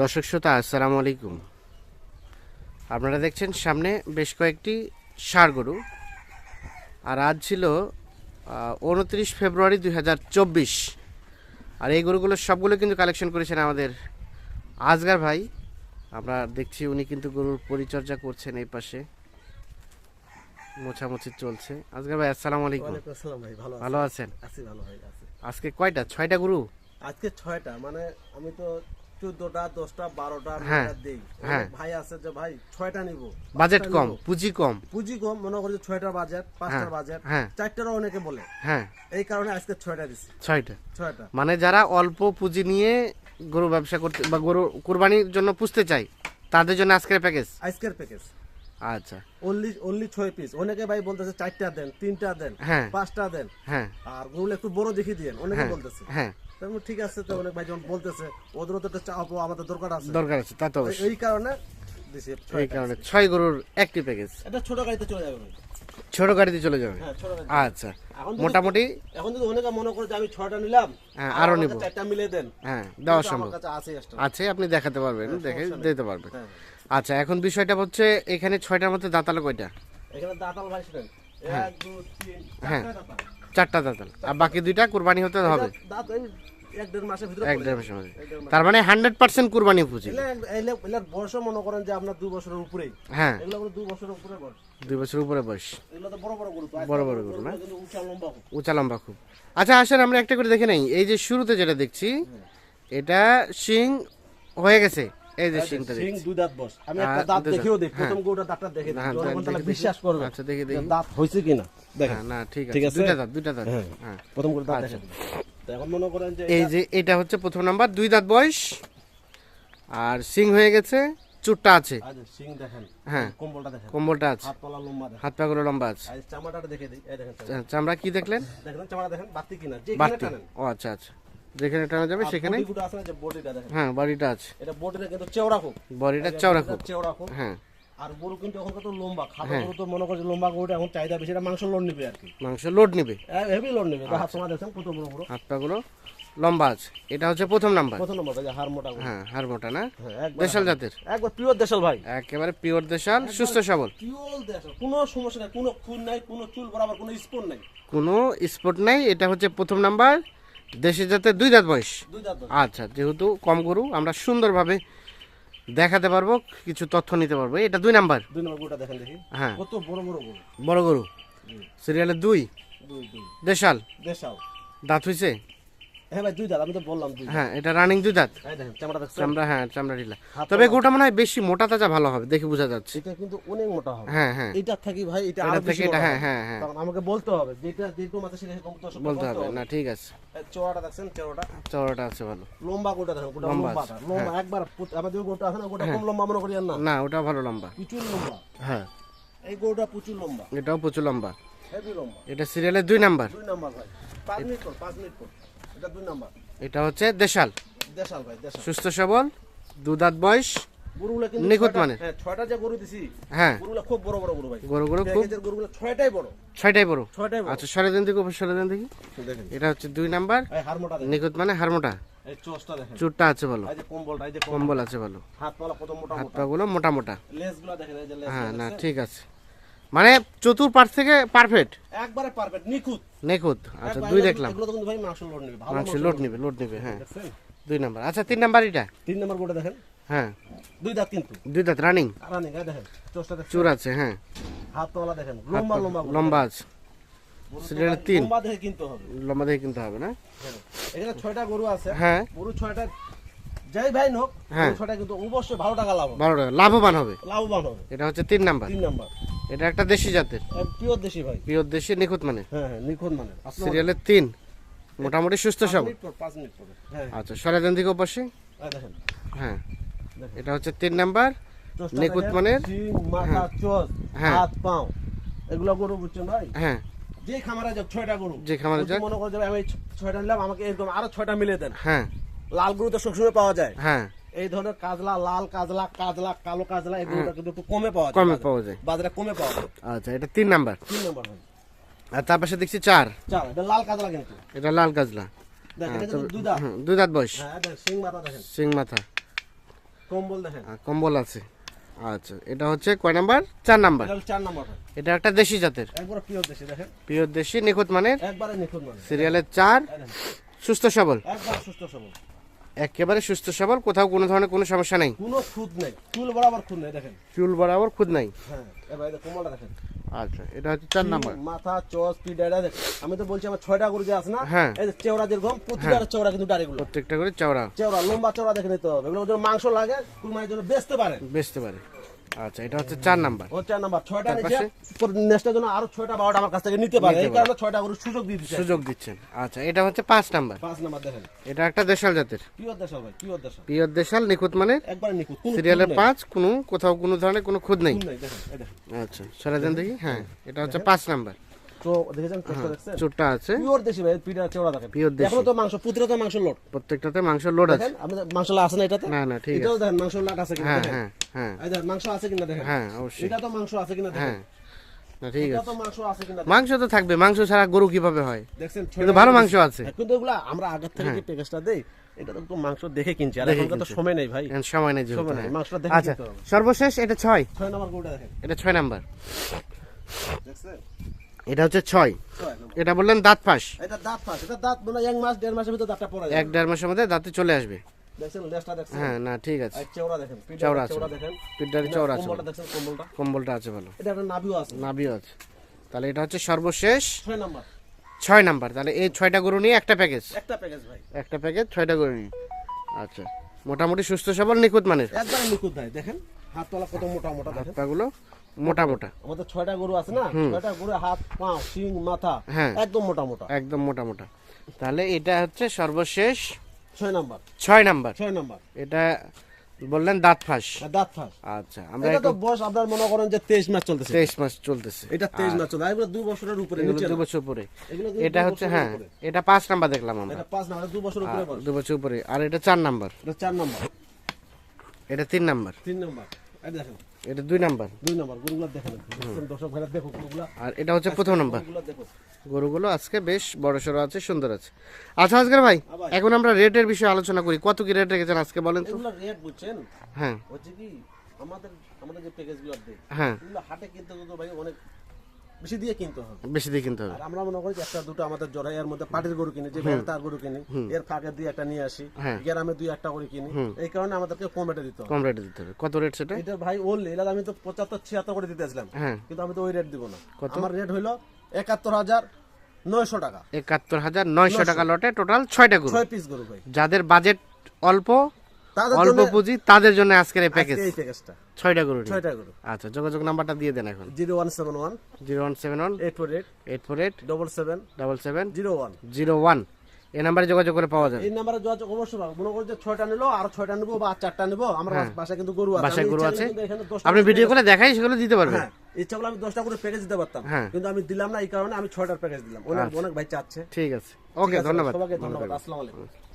দর্শক শ্রোতা আসসালামু আলাইকুম। আপনারা দেখছেন সামনে বেশ কয়েকটি ষাড় গরু। আর আজ ছিল উনত্রিশ ফেব্রুয়ারি দুই হাজার চব্বিশ। আর এই গরুগুলো সবগুলো কিন্তু কালেকশন করেছেন আমাদের আজগার ভাই। আমরা দেখছি উনি কিন্তু গরুর পরিচর্যা করছেন এই পাশে। মোছামুছি চলছে। আজগার ভাই আসসালামু আলাইকুম। ভালো আছেন? আজকে কয়টা? ছয়টা গরু? আজকে ছয়টা মানে আমি তো চোদ্দটা দশটা বারোটা হ্যাঁ, দিই। হ্যাঁ। ভাই আছে যে ভাই ছয়টা নিব বাজেট কম পুঁজি কম। পুঁজি কম মনে করি যে ছয়টার বাজেট পাঁচটার হ্যাঁ, বাজেট। চারটারও অনেকে বলে। হ্যাঁ। এই কারণে আজকে ছয়টা দিছি। ছয়টা। ছয়টা। মানে যারা অল্প পুঁজি নিয়ে গরু ব্যবসা করতে বা গরু কোরবানির জন্য পুষতে চাই তাদের জন্য আজকের প্যাকেজ আজকের প্যাকেজ আচ্ছা। অনলি অনলি ছয় পিস অনেকে ভাই বলতেছে চারটা দেন তিনটা দেন। পাঁচটা দেন। হ্যাঁ। আর গরুগুলো একটু বড় দেখি দিয়েন অনেকে বলতেছে। হ্যাঁ। তো ঠিক আছে তো অনেক ভাই যখন বলতেছে ওদেরও তো একটা চাপ আমাদের দরকার আছে। দরকার আছে তা তো অবশ্যই। এই কারণে দিছি এই কারণে ছয় গরুর একটি প্যাকেজ এটা ছোট গাড়িতে চলে যাবে ছোট গাড়িতে চলে যাবে? হ্যাঁ আচ্ছা। এখন মোটামুটি? এখন যদি অনেকে মনে করে যে আমি ছয়টা নিলাম হ্যাঁ, আর আরও আমার চারটা মিলে দেন হ্যাঁ দেওয়া সম্ভব। আছে আপনি দেখাতে পারবেন দেখে সমস্যা দিতে পারবেন। হ্যাঁ। আচ্ছা এখন বিষয়টা হচ্ছে এখানে ছয়টার মধ্যে দাঁতালো কয়টা? এখানে দাঁতাল ভাই শুনেন হ্যাঁ। চারটা দাঁতাল। আর বাকি দুইটা কোরবানি হতে হবে? এক দেড় মাসের ভিতরে এক দেড় মাসের মধ্যে। এক দেড় মাস। তার মানে হান্ড্রেড পার্সেন্ট কুরবানি এগুলার বয়সও মনে করেন যে আপনার দুই বছরের উপরেই হ্যাঁ। এগুলো দুই বছরের উপরে বয়স। দুই বছর উপরে বয়স। এগুলো তো বড় বড় গরু বড় বড় গরু না? উঁচা লম্বা খুব। আচ্ছা আসেন আমরা একটা করে দেখে নেই। এই যে শুরুতে যেটা দেখছি এটা শিং হয়ে গেছে। এই যে শিংটা শিং দেখছি। দুই দাঁত বস। আমি হ্যাঁ, একটা দাঁত দেখেও দিই। হ্যাঁ। প্রথম গরুটা দাঁতটা দেখে জনগণ তাহলে দেখি। বিশ্বাস করবে। আচ্ছা, দেখে দেখি। দাঁত হয়েছে কিনা? দেখেন। না ঠিক আছে? দুইটা দাঁত দুইটা দাঁত। হ্যাঁ। প্রথম দাঁত আচ্ছা। দেখেন। এখন মনে করেন যে এই যে এটা হচ্ছে প্রথম নাম্বার দুই দাঁত বয়স। আর সিং হয়ে গেছে চুটটা আছে। সিং দেখেন হ্যাঁ। কম্বলটা দেখেন। কম্বলটা আছে। হাত তলা লম্বা হাত পাগুলো লম্বা আছে। চামড়াটা দেখে দিই। এই দেখেন চামড়া। কি দেখলেন? দেখেন চামড়া দেখেন বাড়তি কিনা যেখানে টানেন। ও আচ্ছা আচ্ছা। যেখানে টানা যাবে সেখানে হ্যাঁ বডিটা আছে। এটা বডিটা কিন্তু চেওড়া খুব বডিটা চওড়া খুব চেওড়া খুব হ্যাঁ। আর গরু কিন্তু এখন কত লম্বা খাটো গরু তো মনে করছে লম্বা গরুটা এখন চাহিদা বেশি এটা মাংস লোড নিবে আর কি। মাংস লোড নেবে? হেভি লোড নিবে। হাত সময় দেখছেন কত বড় বড়। হাত পাগুলো লম্বা আছে। এটা হচ্ছে প্রথম নাম্বার। প্রথম নম্বর যে হার মোটা হ্যাঁ হার মোটা না? হ্যাঁ দেশাল জাতের? একবার পিওর দেশাল ভাই। একেবারে পিওর দেশাল সুস্থ সবল। পিওর দেশাল। কোনো সমস্যা নাই কোনো খুন নাই কোনো চুল বরাবর কোনো স্পোন নাই। কোনো স্পট নাই এটা হচ্ছে প্রথম নাম্বার। দেশি জাতের দুই দাঁত বয়স। আচ্ছা যেহেতু কম গরু আমরা সুন্দরভাবে দেখাতে পারব কিছু তথ্য নিতে পারব। এটা দুই নাম্বার। দুই নম্বর গরুটা দেখেন দেখি। হ্যাঁ। কত বড় বড় গরু বড় গরু। সিরিয়ালের দুই। দুই দুই। দেশাল। দেশাল। দাঁত হইছে? হ্যাঁ ভাই দুই দাঁত আমি তো বললাম দুই হ্যাঁ এটা রানিং দুই দাঁত। চামড়া হ্যাঁ চামড়া ঢিলা। তবে গরুটা মনে হয় বেশি মোটা তাজা ভালো হবে দেখে বোঝা যাচ্ছে। এটা কিন্তু অনেক মোটা হবে। হ্যাঁ হ্যাঁ। এটা থাকি ভাই এটা এটা বেশি এটা হ্যাঁ হ্যাঁ হ্যাঁ। আমাকে বলতে হবে যেটা যেরকম আছে সেটা কম তো বলতে হবে না ঠিক আছে। চওড়াটা দেখছেন চওড়াটা? চওড়াটা আছে ভালো। লম্বা গোটা দেখেন গোটা লম্বা লম্বা একবার পুত- আমাদের গোটা আছে না গোটা কম লম্বা মনে করি না? না ওটা ভালো লম্বা। প্রচুর লম্বা। হ্যাঁ। এই গরুটা প্রচুর লম্বা। এটাও প্রচুর লম্বা। হেভি লম্বা। এটা সিরিয়ালের দুই নাম্বার দুই নাম্বার ভাই। পাঁচ মিনিট পর পাঁচ মিনিট পর। এটা দুই নাম্বার। এটা হচ্ছে দেশাল। দেশাল ভাই দেশাল। সুস্থ সবল বয়স গরুগুলো কিন্তু নিখুঁত ছয়টা- হ্যাঁ ছয়টা যে গরু দিছি হ্যাঁ। গরুগুলো খুব বড় বড় গরু ভাই। গরুগুলো খুব গরুগুলো ছয়টাই বড়। ছয়টাই বড়। ছয়টাই বড়। আচ্ছা সরে দিন দেখি উপর সরে দিন দেখি। দেখেন। এটা হচ্ছে দুই নাম্বার। নিখুঁত মানে হারমোটা চুটটা আছে ভালো। কম্বল আছে ভালো। হাত পালা কত মোটা মোটা। হ্যাঁ না ঠিক আছে। মানে চতুর পার্ট থেকে পারফেক্ট একবারে পারফেক্ট নিখুঁত। নিখুঁত। আচ্ছা দুই দেখলাম। এগুলো তো কিন্তু ভাই মাংস লোড নেবে ভালো মাংস লোড নিবে লোড নিবে হ্যাঁ। দুই নাম্বার। আচ্ছা তিন নাম্বার এটা? তিন নম্বর গোটা দেখেন। হ্যাঁ। দুই দাঁত কিন্তু। দুই দাঁত রানিং রানিং এই দেখেন চোষটা দেখেন চুর আছে হ্যাঁ। হাত তোলা দেখেন লম্বা লম্বা লম্বা আছে। ভাই তিন। লম্বা দেখে কিনতে হবে। লম্বা দেখে কিনতে হবে না? হ্যাঁ। এখানে ছয়টা গরু আছে। হ্যাঁ। গরু ছয়টা যাই ভাই নোক হ্যাঁ। ছয়টা কিন্তু অবশ্যই ভালো টাকা লাভ ভালো টাকা। লাভবান হবে। লাভবান হবে। এটা হচ্ছে তিন নাম্বার। তিন নাম্বার। এটা একটা দেশি জাতের। পিওর দেশি ভাই। পিওর দেশি নিখুঁত মানে হ্যাঁ হ্যাঁ নিখুঁত মানে সিরিয়ালের তিন। মোটামুটি সুস্থ সব। পাঁচ মিনিট পরে। হ্যাঁ আচ্ছা সরে দেন দিকে অবশ্যই হ্যাঁ এটা হচ্ছে তিন নাম্বার। নিখুঁত মানের? হ্যাঁ। হাত পাও। এগুলো গরু বুঝছেন ভাই? হ্যাঁ। যে খামারে যাক ছয়টা গরু। যে খামারে যাক। মনে করে আমি ছয়টা নিলাম আমাকে এরকম আরও ছয়টা মিলে দেন। হ্যাঁ। লাল গরু তো সবসময় পাওয়া যায়। হ্যাঁ। এই ধরনের কাজলা লাল কাজলা কাজলা কালো কাজলা এগুলো কিন্তু একটু কমে পাওয়া যায়। কমে পাওয়া যায়। বাজারে কমে পাওয়া যায়। আচ্ছা এটা তিন নাম্বার। তিন নম্বর আর তার পাশে দেখছি চার। চাল এটা লাল কাজলা কিন্তু। এটা লাল গাজলা দেখেন হ্যাঁ, এটা তবে- কিন্তু দুই দাঁত। হুম, দুই দাঁত বয়স। হ্যাঁ সিং মাথা দেখেন। সিং মাথা। কম্বল দেখেন। কম্বল আছে। আচ্ছা এটা হচ্ছে কয় নাম্বার? চার নাম্বার। চার নম্বর এটা একটা দেশি জাতের। একবার পিওর দেশি দেখেন। পিওর দেশি নিখুঁত মানের। একবারে নিখুঁত মানে সিরিয়ালের চার। সুস্থ সবল। একবার সুস্থ সবল। একেবারে সুস্থ সবল কোথাও কোনো ধরনের কোনো সমস্যা নাই। কোনো খুদ নাই চুল বরাবর খুদ নাই দেখেন। চুল বরাবর খুদ নাই। হ্যাঁ এবার কোমলটা দেখেন। আচ্ছা এটা হচ্ছে চার নাম্বার। মাথা চস পিডাড়া আমি তো বলছি আমার ছয়টা গরু যে আছে না হ্যাঁ। এই যে চেওড়া যেরকম প্রতিটা চেওড়া কিন্তু দাড়িগুলো প্রত্যেকটা করে চওড়া। চেওড়া লম্বা চেওড়া দেখে নিতে হবে। এগুলো মাংস লাগে কুরমাইয়ের জন্য বেচতে পারে বেচতে পারে। আচ্ছা এটা হচ্ছে চার নাম্বার। ও চার নাম্বার ছয়টা নিচে নেক্সটের জন্য আরও ছয়টা বারোটা আমার কাছ থেকে নিতে পারে। এই কারণে ছয়টা করে সুযোগ দিয়ে দিচ্ছেন সুযোগ দিচ্ছেন। আচ্ছা এটা হচ্ছে পাঁচ নাম্বার। পাঁচ নাম্বার দেখেন। এটা একটা দেশাল জাতের। পিওর দেশাল ভাই পিওর দেশাল। পিওর দেশাল নিখুঁত মানে একবারে নিখুঁত সিরিয়ালের পাঁচ কোনো কোথাও কোনো ধরনের কোনো খুদ নেই। আচ্ছা সরে দেন দেখি। হ্যাঁ এটা হচ্ছে পাঁচ নাম্বার। দেখেছেন কষ্ট আছে। পিওর দেশি ভাই পিঠা চেওড়া দেখেন। Pure দেশি। এখনও তো মাংস পুতিরা তো মাংস লোড প্রত্যেকটাতে মাংস লোড আছে। আপনি মাংস আছে না এটাতে? না না ঠিক এটাও আছে। দেখেন মাংস লাট আছে কিনা হ্যাঁ দেখেন। হ্যাঁ হ্যাঁ। এই দেখেন মাংস আছে কিনা দেখেন। হ্যাঁ অবশ্যই। এটা তো মাংস আছে কিনা দেখেন। হ্যাঁ। না ঠিক আছে। তো মাংস থাকবে মাংস ছাড়া গরু কীভাবে হয়? দেখছেন কিন্তু ভালো মাংস আছে। হ্যাঁ, কিন্তু এগুলা আমরা আগের থেকে যে প্যাকেজটা দেই এটা তো মাংস দেখে কিনছি আর দেখে তো সময় নেই ভাই। সময় নেই সময় নেই হ্যাঁ। মাংসটা দেখে আচ্ছা সর্বশেষ এটা ছয়। ছয় নম্বর গরুটা দেখেন। এটা ছয় নাম্বার। দেখছেন? এটা হচ্ছে ছয়। এটা বললেন দাঁত এটা দাঁত এটা দাঁত মনে এক মাস দেড় মাসের ভিতরে দাঁতটা পড়ে এক দেড় মাসের মধ্যে দাঁতে চলে আসবে। হ্যাঁ না ঠিক আছে। দেখেন চওড়া আছে। চেওড়া চওড়া আছে কম্বলটা আছে ভালো এটা একটা নাভিও আছে। নাভিও আছে। তাহলে এটা হচ্ছে সর্বশেষ। ছয় নম্বর। ছয় নাম্বার। তাহলে এই ছয়টা গরু নিয়ে একটা প্যাকেজ একটা প্যাকেজ ভাই। একটা প্যাকেজ ছয়টা গরু নিয়ে। আচ্ছা। মোটামুটি সুস্থ সবল নিখুঁত মানের। নিখুঁত ভাই দেখেন হাত তলা কত মোটা মোটা দেখেন। মোটা মোটা। আমাদের ছয়টা গরু আছে না? ছয়টা গরু হাত পা শিং মাথা হ্যাঁ। একদম মোটা মোটা। একদম মোটা মোটা। তাহলে এটা হচ্ছে সর্বশেষ ছয় নাম্বার। ছয় নাম্বার। ছয় নাম্বার। এটা বললেন দাঁত ফাঁস। আর দাঁত ফাঁস। আচ্ছা আমরা এটা তো বয়স আপনার মনে করেন যে তেইশ মাস চলতেছে। তেইশ মাস চলতেছে। এটা তেইশ মাস চলছে এগুলো দুই বছরের উপরে নিচে দু বছর পরে এগুলো কিন্তু এটা হচ্ছে হ্যাঁ এটা পাঁচ নাম্বার দেখলাম আমরা। এটা পাঁচ নাম্বার দু বছর উপরে দু বছর উপরে। আর এটা চার নাম্বার। এটা চার নাম্বার। এটা তিন নাম্বার। তিন নাম্বার। এই দেখেন। এটা দুই নাম্বার। দুই নাম্বার গরুগুলো দেখেন দর্শক ভাইরা দেখো গরুগুলা। আর এটা হচ্ছে প্রথম নাম্বার। গরুগুলো আজকে বেশ বড় সড়ো আছে সুন্দর আছে। আচ্ছা আজকের ভাই এখন আমরা রেটের বিষয়ে আলোচনা করি। কত কি রেট রেখেছেন আজকে বলেন তো? রেট বুঝছেন? হ্যাঁ। হচ্ছে কি আমাদের আমাদের যে প্যাকেজ দেয় হ্যাঁ। হাটে কিনতে ভাই অনেক বেশি দিয়ে কিনতে হবে। বেশি দিয়ে কিনতে হবে। আর আমরা মনে করি একটা দুটো আমাদের মধ্যে পাটির গরু কিনি যে তার গরু কিনি এর ফাঁকে দুই একটা নিয়ে আসি হ্যাঁ। গ্রামে দুই একটা করে কিনি এই কারণে আমাদেরকে কম রেটে দিতে হবে। কম রেটে দিতে হবে। কত রেট সেটা? এটা ভাই ওনলি এটা আমি তো পঁচাত্তর ছিয়াত্তর করে দিতে আসলাম। হ্যাঁ। কিন্তু আমি তো ওই রেট দিব না? আমার রেট হইল একাত্তর হাজার নয়শো টাকা। একাত্তর হাজার নয়শো টাকা লটে টোটাল ছয়টা গরু। ছয় পিস গরু ভাই। যাদের বাজেট অল্প অল্প পুঁজি তাদের জন্য আজকের এই প্যাকেজ এই প্যাকেজটা ছয়টা গরু ছয়টা গরু। আচ্ছা যোগাযোগ নাম্বারটা দিয়ে দেন এখন। Zero one seven one. Zero one seven one. Eight four eight. Eight four eight. Double seven double seven zero one. Zero one. এই নাম্বারে যোগাযোগ করে পাওয়া যাবে। এই নাম্বারে যোগাযোগ অবশ্যই পাবো। মনে করি যে ছয়টা নিলো আর ছয়টা নিবো বা চারটা নিবো। আমার বাসায় কিন্তু গরু আছে। হ্যাঁ। বাসায় গরু আছে। আপনি ভিডিও করে দেখাই সেগুলো দিতে পারবেন হ্যাঁ ইচ্ছা করলে আমি দশটা করে প্যাকেজ দিতে পারতাম। হ্যাঁ। কিন্তু আমি দিলাম না এই কারণে আমি ছয়টার প্যাকেজ দিলাম। অনেক অনেক ভাই চাচ্ছে। ঠিক আছে। ওকে ধন্যবাদ। সবাইকে ধন্যবাদ। আসসালামু আলাইকুম।